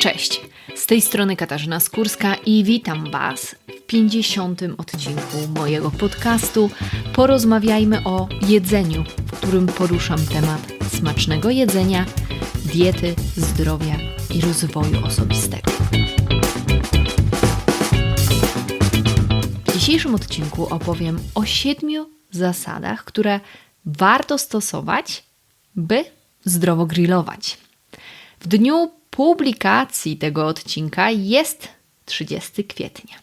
Cześć, z tej strony Katarzyna Skórska i witam Was w 50. odcinku mojego podcastu Porozmawiajmy o jedzeniu, w którym poruszam temat smacznego jedzenia, diety, zdrowia i rozwoju osobistego. W dzisiejszym odcinku opowiem o siedmiu zasadach, które warto stosować, by zdrowo grillować. W dniu publikacji tego odcinka jest 30 kwietnia.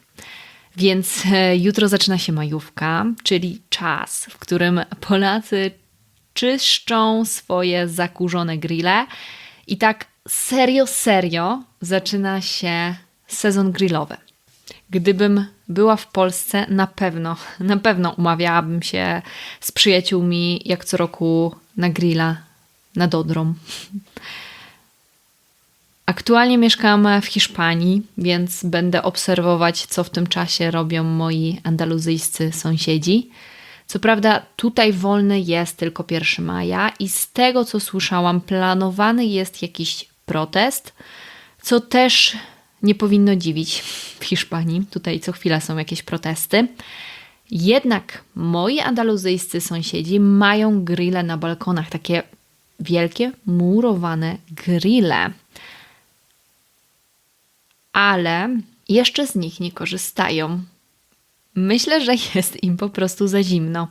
Więc e, jutro zaczyna się majówka, czyli czas, w którym Polacy czyszczą swoje zakurzone grille i tak serio, serio zaczyna się sezon grillowy. Gdybym była w Polsce, na pewno, na pewno umawiałabym się z przyjaciółmi jak co roku na grilla nad Odrą. Aktualnie mieszkam w Hiszpanii, więc będę obserwować, co w tym czasie robią moi andaluzyjscy sąsiedzi. Co prawda, tutaj wolny jest tylko 1 maja i z tego co słyszałam, planowany jest jakiś protest, co też nie powinno dziwić w Hiszpanii. Tutaj co chwila są jakieś protesty. Jednak moi andaluzyjscy sąsiedzi mają grille na balkonach, takie wielkie, murowane grille ale jeszcze z nich nie korzystają. Myślę, że jest im po prostu za zimno.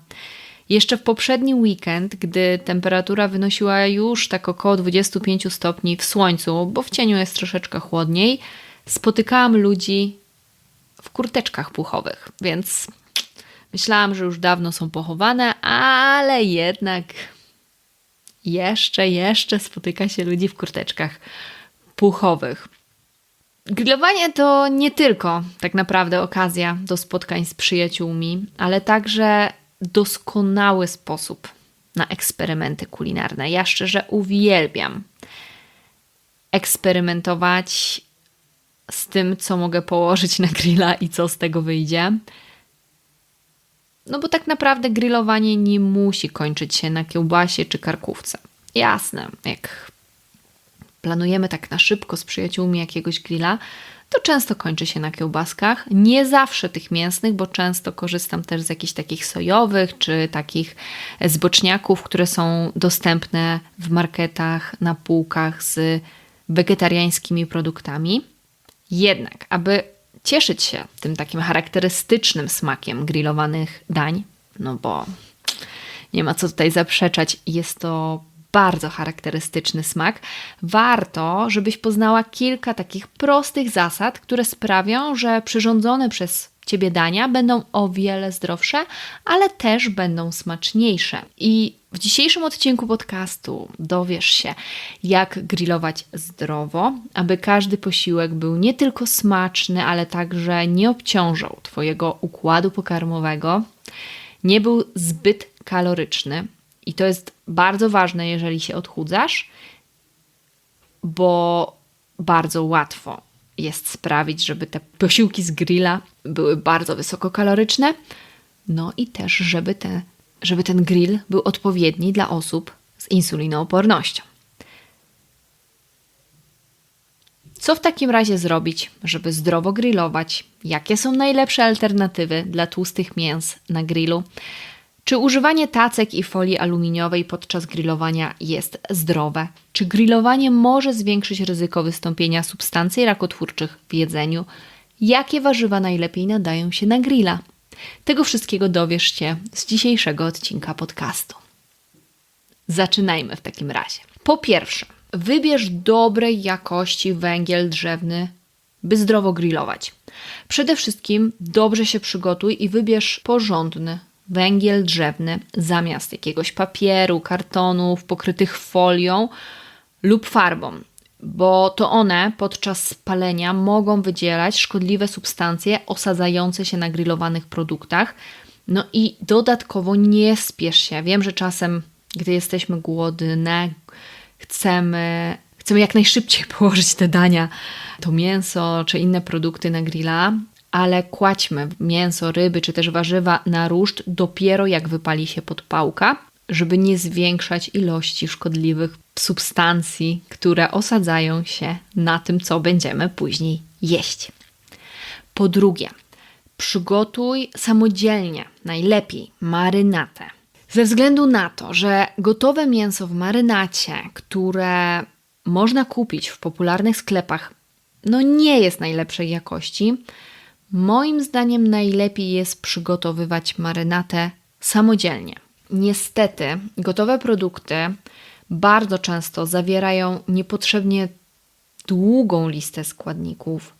Jeszcze w poprzedni weekend, gdy temperatura wynosiła już tak około 25 stopni w słońcu, bo w cieniu jest troszeczkę chłodniej, spotykałam ludzi w kurteczkach puchowych, więc myślałam, że już dawno są pochowane, ale jednak jeszcze, jeszcze spotyka się ludzi w kurteczkach puchowych. Grillowanie to nie tylko tak naprawdę okazja do spotkań z przyjaciółmi, ale także doskonały sposób na eksperymenty kulinarne. Ja szczerze uwielbiam eksperymentować z tym, co mogę położyć na grilla i co z tego wyjdzie. No bo tak naprawdę grillowanie nie musi kończyć się na kiełbasie czy karkówce. Jasne, jak planujemy tak na szybko z przyjaciółmi jakiegoś grilla, to często kończy się na kiełbaskach. Nie zawsze tych mięsnych, bo często korzystam też z jakichś takich sojowych czy takich zboczniaków, które są dostępne w marketach, na półkach z wegetariańskimi produktami. Jednak, aby cieszyć się tym takim charakterystycznym smakiem grillowanych dań, no bo nie ma co tutaj zaprzeczać, jest to bardzo charakterystyczny smak, warto, żebyś poznała kilka takich prostych zasad, które sprawią, że przyrządzone przez Ciebie dania będą o wiele zdrowsze, ale też będą smaczniejsze. I w dzisiejszym odcinku podcastu dowiesz się, jak grillować zdrowo, aby każdy posiłek był nie tylko smaczny, ale także nie obciążał Twojego układu pokarmowego, nie był zbyt kaloryczny, i to jest bardzo ważne, jeżeli się odchudzasz, bo bardzo łatwo jest sprawić, żeby te posiłki z grilla były bardzo wysokokaloryczne. No i też, żeby, te, żeby ten grill był odpowiedni dla osób z insulinoopornością. Co w takim razie zrobić, żeby zdrowo grillować? Jakie są najlepsze alternatywy dla tłustych mięs na grillu? Czy używanie tacek i folii aluminiowej podczas grillowania jest zdrowe? Czy grillowanie może zwiększyć ryzyko wystąpienia substancji rakotwórczych w jedzeniu? Jakie warzywa najlepiej nadają się na grilla? Tego wszystkiego dowiesz się z dzisiejszego odcinka podcastu. Zaczynajmy w takim razie. Po pierwsze, wybierz dobrej jakości węgiel drzewny, by zdrowo grillować. Przede wszystkim dobrze się przygotuj i wybierz porządny, węgiel drzewny zamiast jakiegoś papieru, kartonów pokrytych folią lub farbą, bo to one podczas spalenia mogą wydzielać szkodliwe substancje osadzające się na grillowanych produktach. No i dodatkowo nie spiesz się. Wiem, że czasem, gdy jesteśmy głodne, chcemy, chcemy jak najszybciej położyć te dania, to mięso czy inne produkty na grilla, ale kładźmy mięso, ryby czy też warzywa na ruszt dopiero jak wypali się podpałka, żeby nie zwiększać ilości szkodliwych substancji, które osadzają się na tym, co będziemy później jeść. Po drugie, przygotuj samodzielnie, najlepiej marynatę. Ze względu na to, że gotowe mięso w marynacie, które można kupić w popularnych sklepach, no nie jest najlepszej jakości, moim zdaniem najlepiej jest przygotowywać marynatę samodzielnie. Niestety, gotowe produkty bardzo często zawierają niepotrzebnie długą listę składników.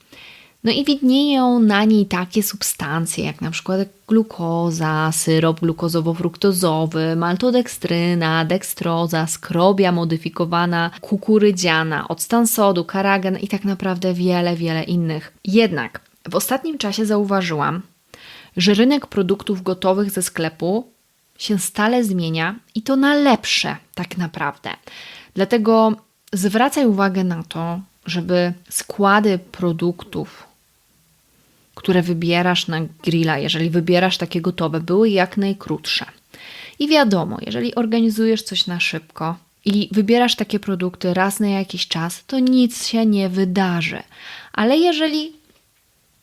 No i widnieją na niej takie substancje jak na przykład glukoza, syrop glukozowo-fruktozowy, maltodekstryna, dekstroza, skrobia modyfikowana, kukurydziana, octan sodu, karagen i tak naprawdę wiele, wiele innych. Jednak w ostatnim czasie zauważyłam, że rynek produktów gotowych ze sklepu się stale zmienia i to na lepsze, tak naprawdę. Dlatego zwracaj uwagę na to, żeby składy produktów, które wybierasz na grilla, jeżeli wybierasz takie gotowe, były jak najkrótsze. I wiadomo, jeżeli organizujesz coś na szybko i wybierasz takie produkty raz na jakiś czas, to nic się nie wydarzy. Ale jeżeli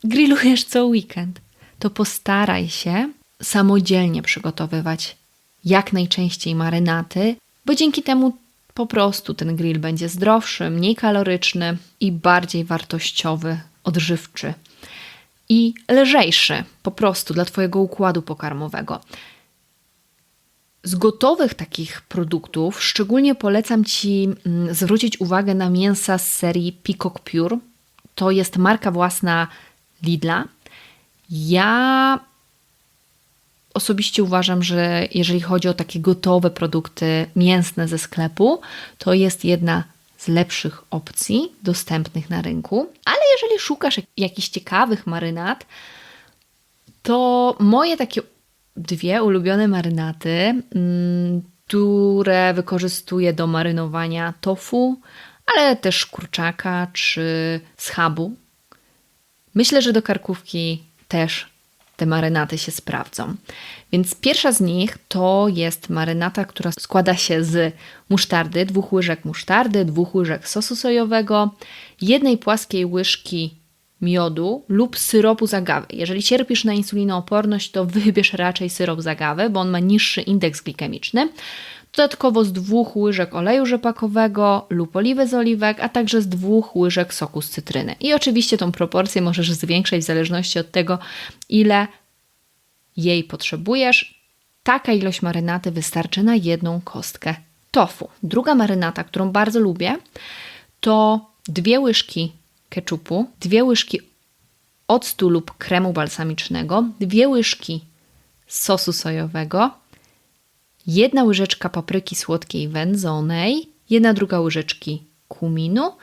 grillujesz co weekend, to postaraj się samodzielnie przygotowywać jak najczęściej marynaty, bo dzięki temu po prostu ten grill będzie zdrowszy, mniej kaloryczny i bardziej wartościowy, odżywczy i lżejszy po prostu dla Twojego układu pokarmowego. Z gotowych takich produktów szczególnie polecam Ci mm, zwrócić uwagę na mięsa z serii Peacock Pure. To jest marka własna Lidla. Ja osobiście uważam, że jeżeli chodzi o takie gotowe produkty mięsne ze sklepu, to jest jedna z lepszych opcji dostępnych na rynku. Ale jeżeli szukasz jakichś ciekawych marynat, to moje takie dwie ulubione marynaty, mm, które wykorzystuję do marynowania tofu, ale też kurczaka czy schabu. Myślę, że do karkówki też te marynaty się sprawdzą. Więc pierwsza z nich to jest marynata, która składa się z musztardy, dwóch łyżek musztardy, dwóch łyżek sosu sojowego, jednej płaskiej łyżki miodu lub syropu z agawy. Jeżeli cierpisz na insulinooporność, to wybierz raczej syrop z agawy, bo on ma niższy indeks glikemiczny. Dodatkowo z dwóch łyżek oleju rzepakowego lub oliwy z oliwek, a także z dwóch łyżek soku z cytryny. I oczywiście tą proporcję możesz zwiększać w zależności od tego, ile jej potrzebujesz. Taka ilość marynaty wystarczy na jedną kostkę tofu. Druga marynata, którą bardzo lubię, to dwie łyżki keczupu, dwie łyżki octu lub kremu balsamicznego, dwie łyżki sosu sojowego, jedna łyżeczka papryki słodkiej wędzonej, jedna druga łyżeczki kuminu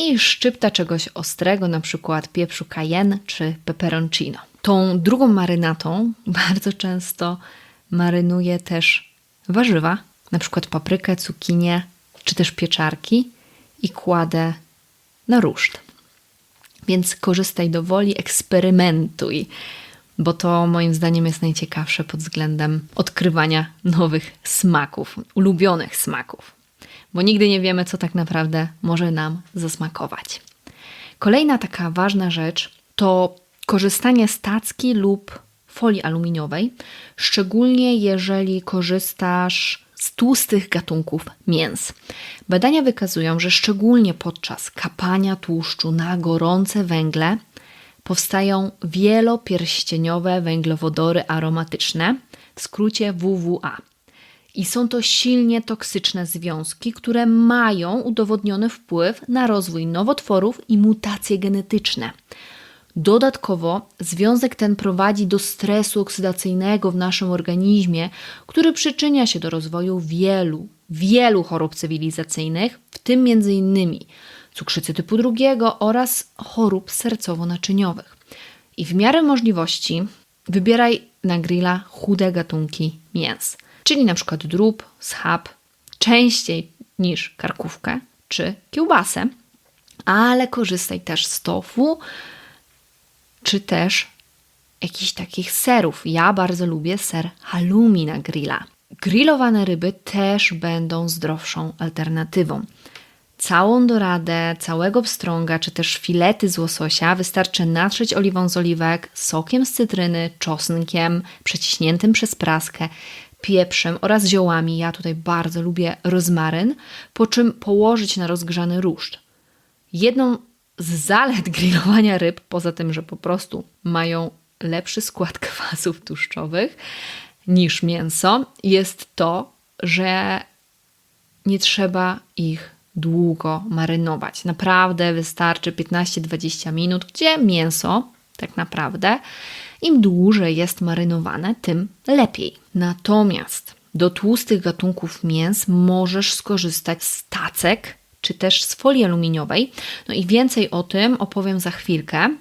i szczypta czegoś ostrego, na przykład pieprzu cayenne czy peperoncino. Tą drugą marynatą bardzo często marynuję też warzywa, na przykład paprykę, cukinię czy też pieczarki i kładę na ruszt. Więc korzystaj do woli, eksperymentuj bo to moim zdaniem jest najciekawsze pod względem odkrywania nowych smaków, ulubionych smaków, bo nigdy nie wiemy, co tak naprawdę może nam zasmakować. Kolejna taka ważna rzecz to korzystanie z tacki lub folii aluminiowej, szczególnie jeżeli korzystasz z tłustych gatunków mięs. Badania wykazują, że szczególnie podczas kapania tłuszczu na gorące węgle powstają wielopierścieniowe węglowodory aromatyczne, w skrócie WWA. I są to silnie toksyczne związki, które mają udowodniony wpływ na rozwój nowotworów i mutacje genetyczne. Dodatkowo związek ten prowadzi do stresu oksydacyjnego w naszym organizmie, który przyczynia się do rozwoju wielu, wielu chorób cywilizacyjnych, w tym m.in cukrzycy typu drugiego oraz chorób sercowo-naczyniowych. I w miarę możliwości wybieraj na grilla chude gatunki mięs, czyli na przykład drób, schab, częściej niż karkówkę czy kiełbasę, ale korzystaj też z tofu, czy też jakichś takich serów. Ja bardzo lubię ser halloumi na grilla. grillowane ryby też będą zdrowszą alternatywą. Całą doradę, całego pstrąga, czy też filety z łososia wystarczy natrzeć oliwą z oliwek, sokiem z cytryny, czosnkiem przeciśniętym przez praskę, pieprzem oraz ziołami. Ja tutaj bardzo lubię rozmaryn, po czym położyć na rozgrzany ruszt. Jedną z zalet grillowania ryb, poza tym, że po prostu mają lepszy skład kwasów tłuszczowych niż mięso, jest to, że nie trzeba ich długo marynować. Naprawdę wystarczy 15-20 minut, gdzie mięso tak naprawdę im dłużej jest marynowane, tym lepiej. Natomiast do tłustych gatunków mięs możesz skorzystać z tacek czy też z folii aluminiowej. No i więcej o tym opowiem za chwilkę,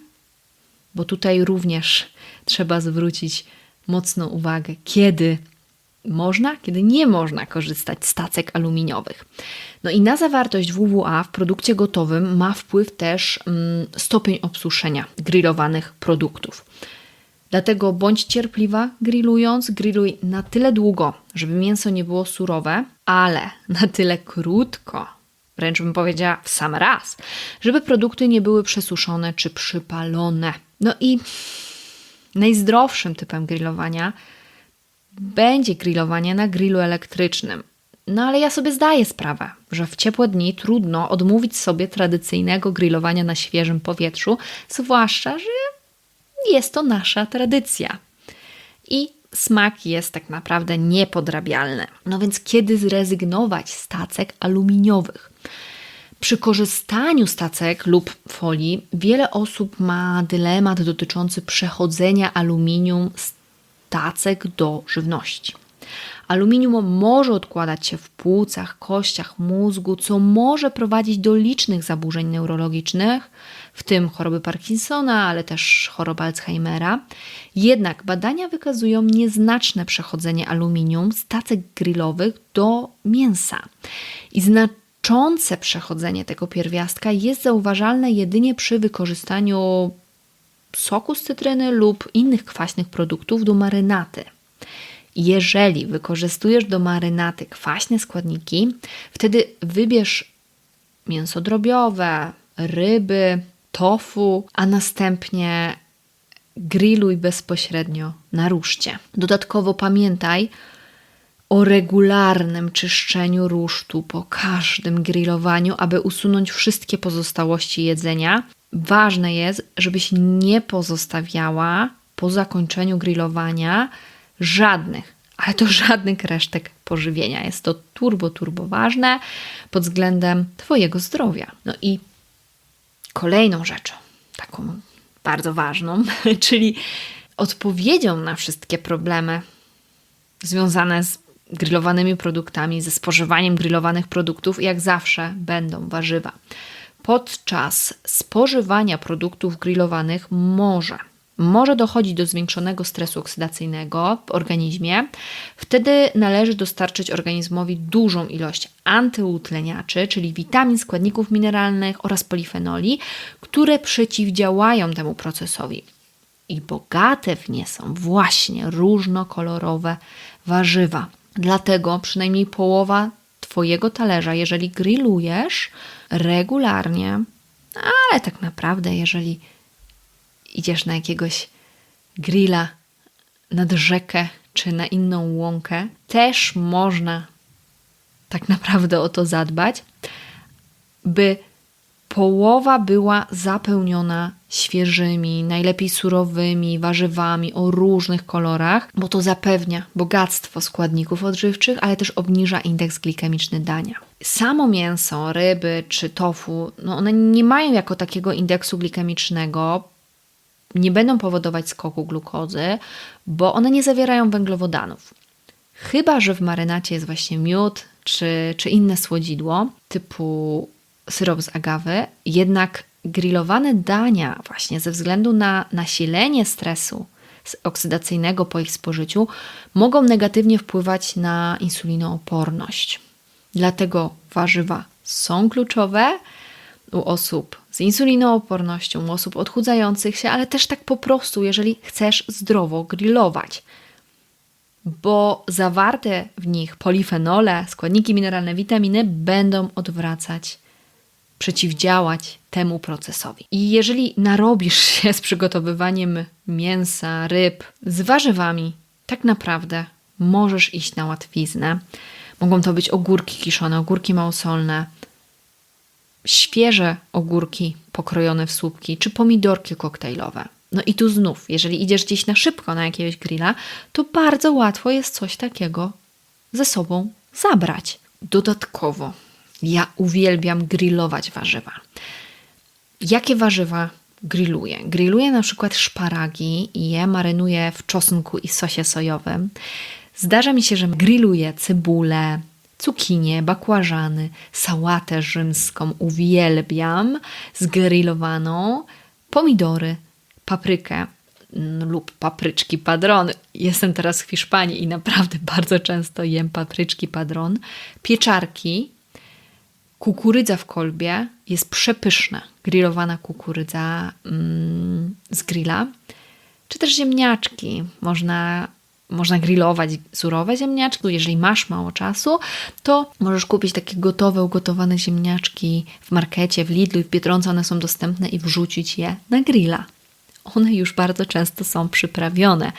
bo tutaj również trzeba zwrócić mocno uwagę, kiedy można, kiedy nie można korzystać z tacek aluminiowych. No i na zawartość WWA w produkcie gotowym ma wpływ też mm, stopień obsuszenia grillowanych produktów. Dlatego bądź cierpliwa grillując, grilluj na tyle długo, żeby mięso nie było surowe, ale na tyle krótko, wręcz bym powiedziała w sam raz, żeby produkty nie były przesuszone czy przypalone. No i najzdrowszym typem grillowania będzie grillowanie na grillu elektrycznym. No ale ja sobie zdaję sprawę, że w ciepłe dni trudno odmówić sobie tradycyjnego grillowania na świeżym powietrzu, zwłaszcza, że jest to nasza tradycja. I smak jest tak naprawdę niepodrabialny. No więc kiedy zrezygnować z tacek aluminiowych? Przy korzystaniu z tacek lub folii wiele osób ma dylemat dotyczący przechodzenia aluminium z tacek do żywności. Aluminium może odkładać się w płucach, kościach, mózgu, co może prowadzić do licznych zaburzeń neurologicznych, w tym choroby Parkinsona, ale też choroby Alzheimera. Jednak badania wykazują nieznaczne przechodzenie aluminium z tacek grillowych do mięsa. I znaczące przechodzenie tego pierwiastka jest zauważalne jedynie przy wykorzystaniu soku z cytryny lub innych kwaśnych produktów do marynaty. Jeżeli wykorzystujesz do marynaty kwaśne składniki, wtedy wybierz mięso drobiowe, ryby, tofu, a następnie grilluj bezpośrednio na ruszcie. Dodatkowo pamiętaj o regularnym czyszczeniu rusztu po każdym grillowaniu, aby usunąć wszystkie pozostałości jedzenia. Ważne jest, żebyś nie pozostawiała po zakończeniu grillowania żadnych, ale to żadnych resztek pożywienia. Jest to turbo, turbo ważne pod względem Twojego zdrowia. No i kolejną rzeczą, taką bardzo ważną, czyli odpowiedzią na wszystkie problemy związane z grillowanymi produktami, ze spożywaniem grillowanych produktów, jak zawsze będą warzywa. Podczas spożywania produktów grillowanych może może dochodzić do zwiększonego stresu oksydacyjnego w organizmie, wtedy należy dostarczyć organizmowi dużą ilość antyutleniaczy, czyli witamin, składników mineralnych oraz polifenoli, które przeciwdziałają temu procesowi. I bogate w nie są właśnie różnokolorowe warzywa. Dlatego przynajmniej połowa Twojego talerza, jeżeli grillujesz regularnie, ale tak naprawdę, jeżeli idziesz na jakiegoś grilla nad rzekę czy na inną łąkę, też można tak naprawdę o to zadbać, by połowa była zapełniona świeżymi, najlepiej surowymi warzywami o różnych kolorach, bo to zapewnia bogactwo składników odżywczych, ale też obniża indeks glikemiczny dania. Samo mięso, ryby czy tofu, no one nie mają jako takiego indeksu glikemicznego, nie będą powodować skoku glukozy, bo one nie zawierają węglowodanów. Chyba, że w marynacie jest właśnie miód czy, czy inne słodzidło typu syrop z agawy, jednak grillowane dania właśnie ze względu na nasilenie stresu oksydacyjnego po ich spożyciu mogą negatywnie wpływać na insulinooporność. Dlatego warzywa są kluczowe, u osób z insulinoopornością, u osób odchudzających się, ale też tak po prostu, jeżeli chcesz zdrowo grillować. bo zawarte w nich polifenole, składniki mineralne, witaminy będą odwracać, przeciwdziałać temu procesowi. I jeżeli narobisz się z przygotowywaniem mięsa, ryb, z warzywami, tak naprawdę możesz iść na łatwiznę. Mogą to być ogórki kiszone, ogórki małosolne, świeże ogórki pokrojone w słupki, czy pomidorki koktajlowe. No i tu znów, jeżeli idziesz gdzieś na szybko na jakiegoś grilla, to bardzo łatwo jest coś takiego ze sobą zabrać. Dodatkowo, ja uwielbiam grillować warzywa. Jakie warzywa grilluję? Grilluję na przykład szparagi i je marynuję w czosnku i sosie sojowym. Zdarza mi się, że grilluję cebulę, cukinię, bakłażany, sałatę rzymską uwielbiam, zgrillowaną, pomidory, paprykę mm, lub papryczki padron. Jestem teraz w Hiszpanii i naprawdę bardzo często jem papryczki padron. Pieczarki, kukurydza w kolbie jest przepyszna. Grillowana kukurydza mm, z grilla. Czy też ziemniaczki. Można można grillować surowe ziemniaczki. Jeżeli masz mało czasu, to możesz kupić takie gotowe, ugotowane ziemniaczki w markecie, w Lidlu i w Biedronce. One są dostępne i wrzucić je na grilla. One już bardzo często są przyprawione,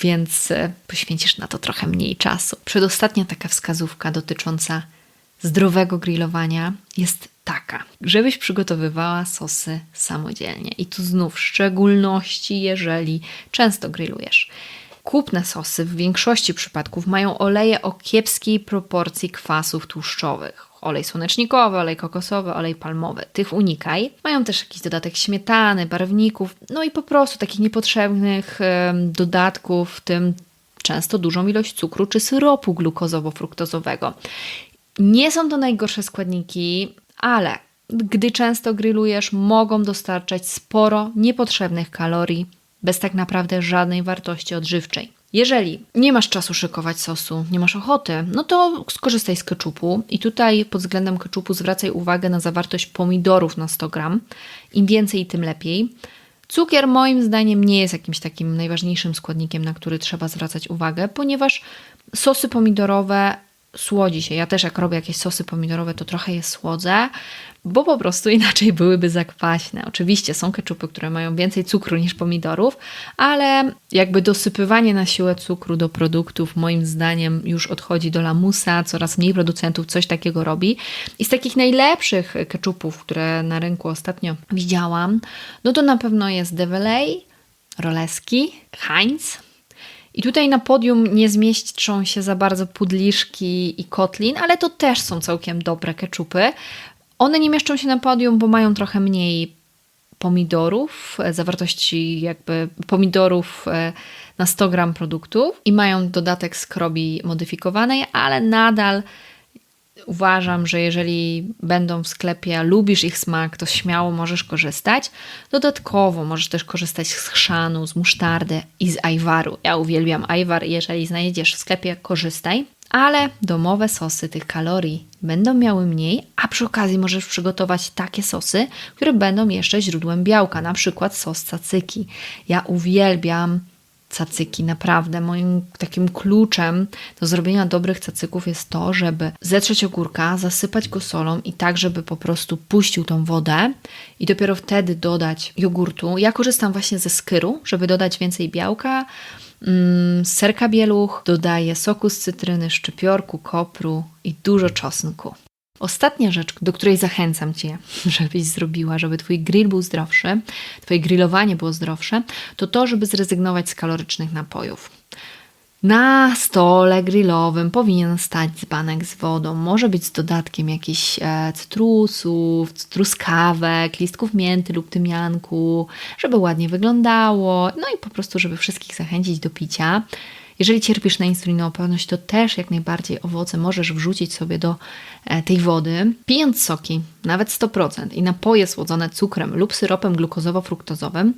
więc e, poświęcisz na to trochę mniej czasu. Przedostatnia taka wskazówka dotycząca zdrowego grillowania jest taka, żebyś przygotowywała sosy samodzielnie. I tu znów, w szczególności jeżeli często grillujesz. Kupne sosy w większości przypadków mają oleje o kiepskiej proporcji kwasów tłuszczowych. Olej słonecznikowy, olej kokosowy, olej palmowy. Tych unikaj. Mają też jakiś dodatek śmietany, barwników, no i po prostu takich niepotrzebnych dodatków, w tym często dużą ilość cukru czy syropu glukozowo-fruktozowego. Nie są to najgorsze składniki, ale gdy często grillujesz, mogą dostarczać sporo niepotrzebnych kalorii bez tak naprawdę żadnej wartości odżywczej. Jeżeli nie masz czasu szykować sosu, nie masz ochoty, no to skorzystaj z keczupu i tutaj pod względem keczupu zwracaj uwagę na zawartość pomidorów na 100 gram. Im więcej, tym lepiej. Cukier moim zdaniem nie jest jakimś takim najważniejszym składnikiem, na który trzeba zwracać uwagę, ponieważ sosy pomidorowe słodzi się. Ja też jak robię jakieś sosy pomidorowe, to trochę je słodzę, bo po prostu inaczej byłyby zakwaśne. Oczywiście są keczupy, które mają więcej cukru niż pomidorów, ale jakby dosypywanie na siłę cukru do produktów moim zdaniem już odchodzi do lamusa, coraz mniej producentów coś takiego robi. I z takich najlepszych keczupów, które na rynku ostatnio widziałam, no to na pewno jest Develay, Roleski, Heinz, i tutaj na podium nie zmieszczą się za bardzo pudliszki i kotlin, ale to też są całkiem dobre keczupy. One nie mieszczą się na podium, bo mają trochę mniej pomidorów, e, zawartości jakby pomidorów e, na 100 gram produktów i mają dodatek skrobi modyfikowanej, ale nadal uważam, że jeżeli będą w sklepie, a lubisz ich smak, to śmiało możesz korzystać. Dodatkowo możesz też korzystać z chrzanu, z musztardy i z ajwaru. Ja uwielbiam ajwar, jeżeli znajdziesz w sklepie, korzystaj. Ale domowe sosy tych kalorii będą miały mniej, a przy okazji możesz przygotować takie sosy, które będą jeszcze źródłem białka, na przykład sos cacyki. Ja uwielbiam cacyki. Naprawdę moim takim kluczem do zrobienia dobrych cacyków jest to, żeby zetrzeć ogórka, zasypać go solą i tak, żeby po prostu puścił tą wodę i dopiero wtedy dodać jogurtu. Ja korzystam właśnie ze skyru, żeby dodać więcej białka. Mm, serka bieluch, dodaję soku z cytryny, szczypiorku, kopru i dużo czosnku. Ostatnia rzecz, do której zachęcam Cię, żebyś zrobiła, żeby Twój grill był zdrowszy, Twoje grillowanie było zdrowsze, to to, żeby zrezygnować z kalorycznych napojów. Na stole grillowym powinien stać dzbanek z wodą. Może być z dodatkiem jakichś e, cytrusów, truskawek, listków mięty lub tymianku, żeby ładnie wyglądało. No i po prostu, żeby wszystkich zachęcić do picia. Jeżeli cierpisz na insulinooporność, to też jak najbardziej owoce możesz wrzucić sobie do e, tej wody. Pijąc soki, nawet 100% i napoje słodzone cukrem lub syropem glukozowo-fruktozowym,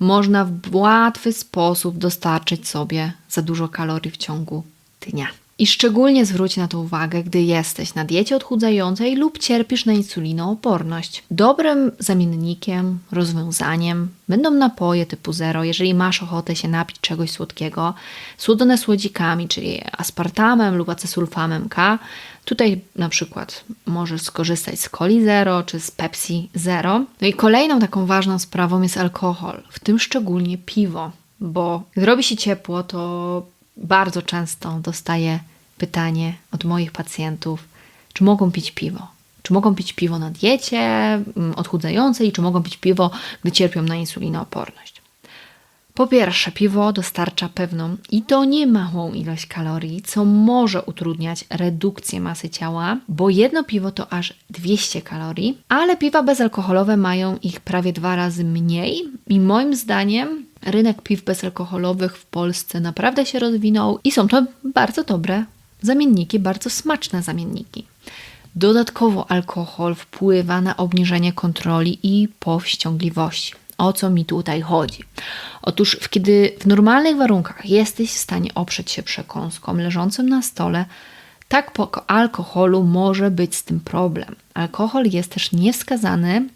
można w łatwy sposób dostarczyć sobie za dużo kalorii w ciągu dnia. I szczególnie zwróć na to uwagę, gdy jesteś na diecie odchudzającej lub cierpisz na insulinooporność. Dobrym zamiennikiem, rozwiązaniem będą napoje typu zero, jeżeli masz ochotę się napić czegoś słodkiego, słodzone słodzikami, czyli aspartamem lub acesulfamem K. Tutaj na przykład możesz skorzystać z coli zero czy z Pepsi zero. No i kolejną taką ważną sprawą jest alkohol, w tym szczególnie piwo, bo gdy robi się ciepło, to bardzo często dostaję pytanie od moich pacjentów, czy mogą pić piwo. Czy mogą pić piwo na diecie mm, odchudzającej, czy mogą pić piwo, gdy cierpią na insulinooporność. Po pierwsze, piwo dostarcza pewną i to nie małą ilość kalorii, co może utrudniać redukcję masy ciała, bo jedno piwo to aż 200 kalorii, ale piwa bezalkoholowe mają ich prawie dwa razy mniej i moim zdaniem rynek piw bezalkoholowych w Polsce naprawdę się rozwinął i są to bardzo dobre zamienniki, bardzo smaczne zamienniki. Dodatkowo alkohol wpływa na obniżenie kontroli i powściągliwości. O co mi tutaj chodzi? Otóż, kiedy w normalnych warunkach jesteś w stanie oprzeć się przekąskom leżącym na stole, tak po alkoholu może być z tym problem. Alkohol jest też niewskazany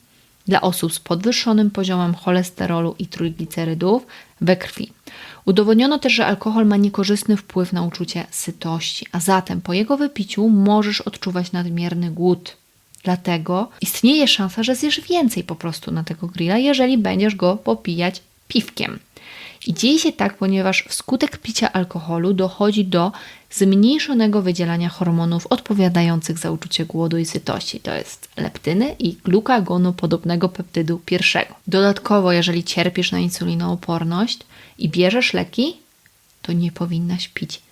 dla osób z podwyższonym poziomem cholesterolu i trójglicerydów we krwi. Udowodniono też, że alkohol ma niekorzystny wpływ na uczucie sytości, a zatem po jego wypiciu możesz odczuwać nadmierny głód. Dlatego istnieje szansa, że zjesz więcej po prostu na tego grilla, jeżeli będziesz go popijać piwkiem. I dzieje się tak, ponieważ wskutek picia alkoholu dochodzi do zmniejszonego wydzielania hormonów odpowiadających za uczucie głodu i sytości. To jest leptyny i glukagonu podobnego peptydu pierwszego. Dodatkowo, jeżeli cierpisz na insulinooporność i bierzesz leki, to nie powinnaś pić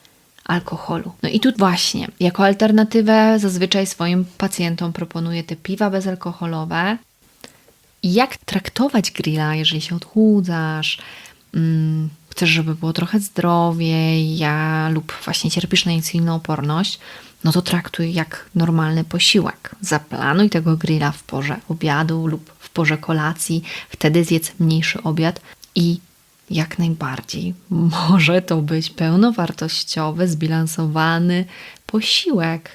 alkoholu. No i tu właśnie, jako alternatywę zazwyczaj swoim pacjentom proponuję te piwa bezalkoholowe. Jak traktować grilla, jeżeli się odchudzasz, mm, chcesz, żeby było trochę zdrowiej, ja lub właśnie cierpisz na insulinooporność, no to traktuj jak normalny posiłek. Zaplanuj tego grilla w porze obiadu lub w porze kolacji, wtedy zjedz mniejszy obiad i jak najbardziej może to być pełnowartościowy, zbilansowany posiłek,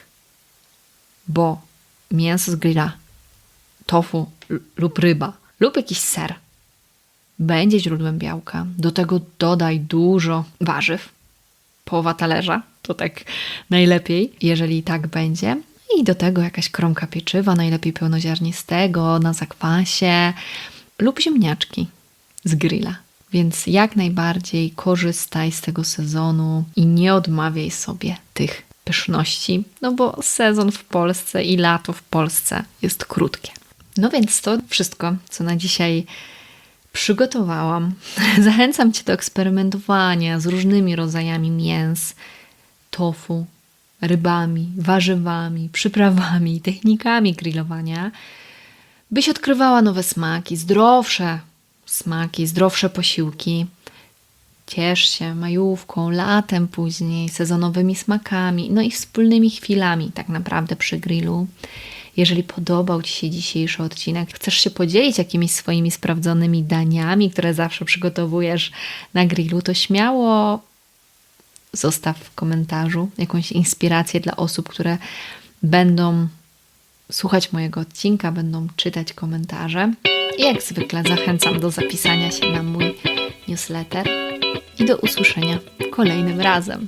bo mięso z grilla, tofu lub ryba lub jakiś ser będzie źródłem białka. Do tego dodaj dużo warzyw, połowa talerza, to tak najlepiej, jeżeli tak będzie. I do tego jakaś kromka pieczywa, najlepiej pełnoziarnistego, na zakwasie lub ziemniaczki z grilla. Więc jak najbardziej korzystaj z tego sezonu i nie odmawiaj sobie tych pyszności, no bo sezon w Polsce i lato w Polsce jest krótkie. No więc to wszystko, co na dzisiaj przygotowałam. Zachęcam Cię do eksperymentowania z różnymi rodzajami mięs, tofu, rybami, warzywami, przyprawami, technikami grillowania, byś odkrywała nowe smaki, zdrowsze smaki, zdrowsze posiłki. Ciesz się majówką, latem później, sezonowymi smakami, no i wspólnymi chwilami tak naprawdę przy grillu. Jeżeli podobał Ci się dzisiejszy odcinek, chcesz się podzielić jakimiś swoimi sprawdzonymi daniami, które zawsze przygotowujesz na grillu, to śmiało zostaw w komentarzu jakąś inspirację dla osób, które będą słuchać mojego odcinka, będą czytać komentarze. I jak zwykle zachęcam do zapisania się na mój newsletter i do usłyszenia kolejnym razem.